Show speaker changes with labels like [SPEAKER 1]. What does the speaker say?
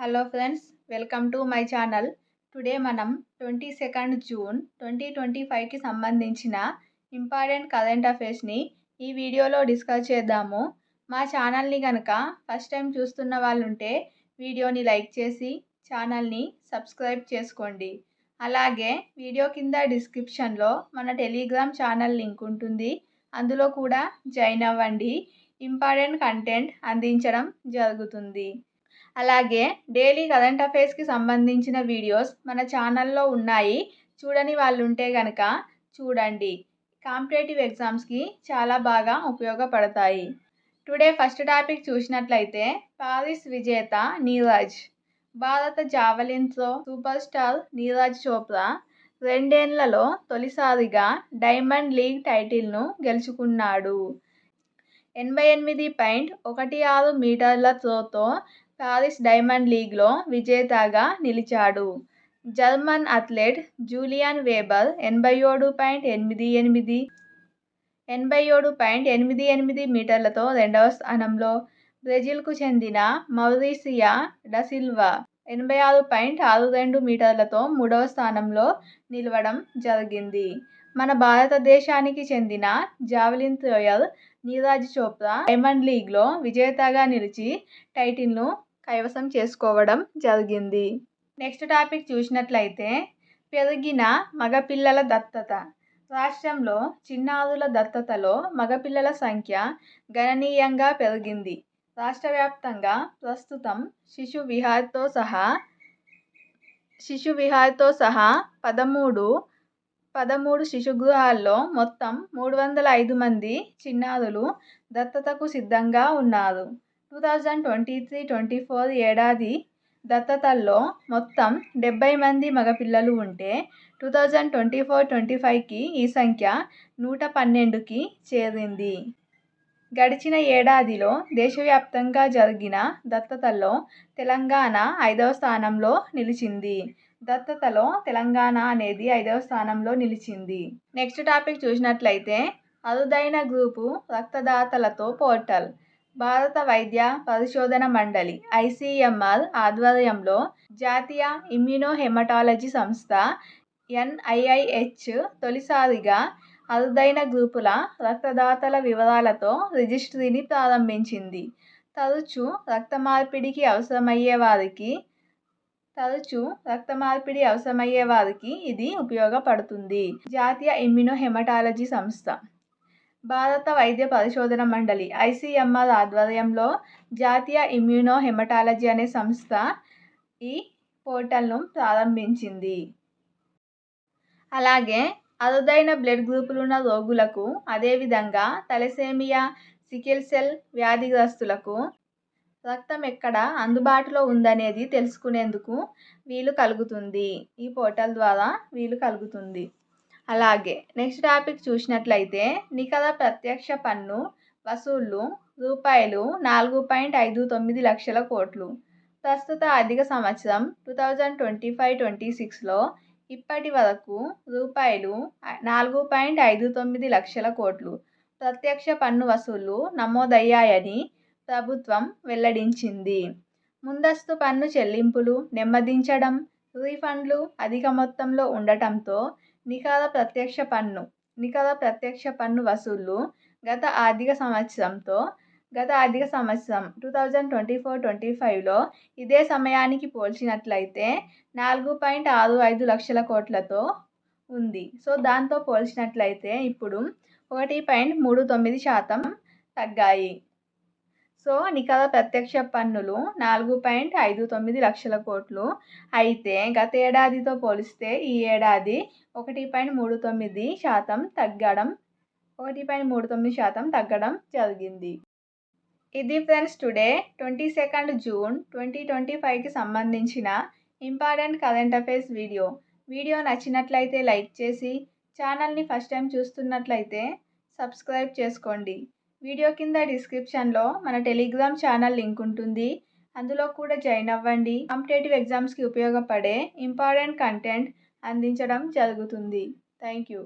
[SPEAKER 1] Hello friends welcome to my channel today మనం twenty second June twenty twenty ఫైవ్కి సంబంధించిన important current అఫైర్స్ని ఈ వీడియోలో డిస్కస్ చేద్దాము. మా ఛానల్ని కనుక ఫస్ట్ టైం చూస్తున్న వాళ్ళు ఉంటే వీడియోని లైక్ చేసి ఛానల్ని సబ్స్క్రైబ్ చేసుకోండి. అలాగే వీడియో కింద డిస్క్రిప్షన్లో మన టెలిగ్రామ్ ఛానల్ లింక్ ఉంటుంది. అందులో కూడా జాయిన్ అవ్వండి. ఇంపార్టెంట్ కంటెంట్ అందించడం జరుగుతుంది. అలాగే డైలీ కరెంట్ అఫైర్స్కి సంబంధించిన వీడియోస్ మన ఛానల్లో ఉన్నాయి. చూడని వాళ్ళు ఉంటే కనుక చూడండి. కాంపిటేటివ్ ఎగ్జామ్స్కి చాలా బాగా ఉపయోగపడతాయి. టుడే ఫస్ట్ టాపిక్ చూసినట్లయితే పారిస్ విజేత నీరజ్ భారత జావలిన్స్లో సూపర్ స్టార్ నీరజ్ చోప్రా రెండేళ్ళలో తొలిసారిగా డైమండ్ లీగ్ టైటిల్ను గెలుచుకున్నాడు. ఎనభై ఎనిమిది పాయింట్ ఒకటి ఆరు మీటర్ల త్రోతో పారిస్ డైమండ్ లీగ్లో విజేతగా నిలిచాడు. జర్మన్ అథ్లెట్ జూలియన్ వేబర్ ఎనభై ఏడు పాయింట్ ఎనిమిది ఎనిమిది ఎనభై ఏడు పాయింట్ ఎనిమిది ఎనిమిది మీటర్లతో రెండవ స్థానంలో బ్రెజిల్కు చెందిన మౌరీసియా డసిల్వా ఎనభై ఆరు పాయింట్ ఆరు రెండు మీటర్లతో మూడవ స్థానంలో నిలవడం జరిగింది. మన భారతదేశానికి చెందిన javelin thrower Neeraj Chopra diamond లీగ్లో విజేతగా నిలిచి టైటిల్ను కైవసం చేసుకోవడం జరిగింది. నెక్స్ట్ టాపిక్ చూసినట్లయితే పెరిగిన మగపిల్లల దత్తత. రాష్ట్రంలో చిన్నారుల దత్తతలో మగపిల్లల సంఖ్య గణనీయంగా పెరిగింది. రాష్ట్ర వ్యాప్తంగా ప్రస్తుతం శిశు విహార్తో సహా శిశు విహార్తో సహా పదమూడు పదమూడు శిశుగృహాల్లో మొత్తం మూడు వందల ఐదు మంది చిన్నారులు దత్తతకు సిద్ధంగా ఉన్నారు. Two thousand twenty three twenty four ఏడాది దత్తతల్లో మొత్తం డెబ్బై మంది మగపిల్లలు ఉంటే two thousand twenty four twenty ఫైవ్కి ఈ సంఖ్య నూట పన్నెండుకి చేరింది. గడిచిన ఏడాదిలో దేశవ్యాప్తంగా జరిగిన దత్తతల్లో తెలంగాణ ఐదవ స్థానంలో నిలిచింది. దత్తతలో తెలంగాణ అనేది ఐదవ స్థానంలో నిలిచింది. నెక్స్ట్ టాపిక్ చూసినట్లయితే అరుదైన గ్రూపు రక్తదాతలతో పోర్టల్ భారత వైద్య పరిశోధన మండలి ఐసీఎంఆర్ ఆధ్వర్యంలో జాతీయ ఇమ్యునోహెమటాలజీ సంస్థ ఎన్ఐఐహెచ్ తొలిసారిగా అరుదైన గ్రూపుల రక్తదాతల వివరాలతో రిజిస్ట్రీని ప్రారంభించింది. తరచు రక్త మార్పిడికి అవసరమయ్యే వారికి తరచు రక్త మార్పిడి అవసరమయ్యే వారికి ఇది ఉపయోగపడుతుంది. జాతీయ ఇమ్యూనోహెమటాలజీ సంస్థ భారత వైద్య పరిశోధన మండలి ఐసీఎంఆర్ ఆధ్వర్యంలో జాతీయ ఇమ్యూనో హెమటాలజీ అనే సంస్థ ఈ పోర్టల్ను ప్రారంభించింది. అలాగే అరుదైన బ్లడ్ గ్రూపులున్న రోగులకు అదేవిధంగా తలసేమియా సికిల్ సెల్ వ్యాధిగ్రస్తులకు రక్తం ఎక్కడ అందుబాటులో ఉందనేది తెలుసుకునేందుకు వీలు కలుగుతుంది. ఈ పోర్టల్ ద్వారా వీలు కలుగుతుంది. అలాగే నెక్స్ట్ టాపిక్ చూసినట్లయితే నికర ప్రత్యక్ష పన్ను వసూళ్ళు రూపాయలు నాలుగు పాయింట్ ఐదు తొమ్మిది లక్షల కోట్లు. ప్రస్తుత ఆర్థిక సంవత్సరం two thousand twenty five twenty సిక్స్లో ఇప్పటి వరకు రూపాయలు నాలుగు పాయింట్ ఐదు తొమ్మిది లక్షల కోట్లు. ప్రత్యక్ష పన్ను వసూళ్ళు నమోదయ్యాయని ప్రభుత్వం వెల్లడించింది. ముందస్తు పన్ను చెల్లింపులు నెమ్మదించడం రీఫండ్లు అధిక మొత్తంలో ఉండటంతో నికర ప్రత్యక్ష పన్ను. నికర ప్రత్యక్ష పన్ను వసూళ్ళు గత ఆర్థిక సంవత్సరంతో గత ఆర్థిక సంవత్సరం two thousand twenty four twenty ఫైవ్లో ఇదే సమయానికి పోల్చినట్లయితే నాలుగు పాయింట్ ఆరు ఐదు లక్షల కోట్లతో ఉంది. సో దాంతో పోల్చినట్లయితే ఇప్పుడు ఒకటి పాయింట్ మూడు తొమ్మిది శాతం తగ్గాయి. సో నికర ప్రత్యక్ష పన్నులు నాలుగు పాయింట్ ఐదు తొమ్మిది లక్షల కోట్లు. అయితే గత ఏడాదితో పోలిస్తే ఈ ఏడాది ఒకటి పాయింట్ మూడు తొమ్మిది శాతం తగ్గడం ఒకటి పాయింట్ మూడు తొమ్మిది శాతం తగ్గడం జరిగింది. ఇది friends today twenty second June twenty twenty ఫైవ్కి సంబంధించిన important current affairs video. Video నచ్చినట్లయితే లైక్ చేసి ఛానల్ని ఫస్ట్ టైం చూస్తున్నట్లయితే సబ్స్క్రైబ్ చేసుకోండి. వీడియో కింద డిస్క్రిప్షన్లో మన టెలిగ్రామ్ ఛానల్ లింక్ ఉంటుంది. అందులో కూడా జాయిన్ అవ్వండి. కాంపిటేటివ్ ఎగ్జామ్స్కి ఉపయోగపడే ఇంపార్టెంట్ కంటెంట్ అందించడం జరుగుతుంది. Thank you.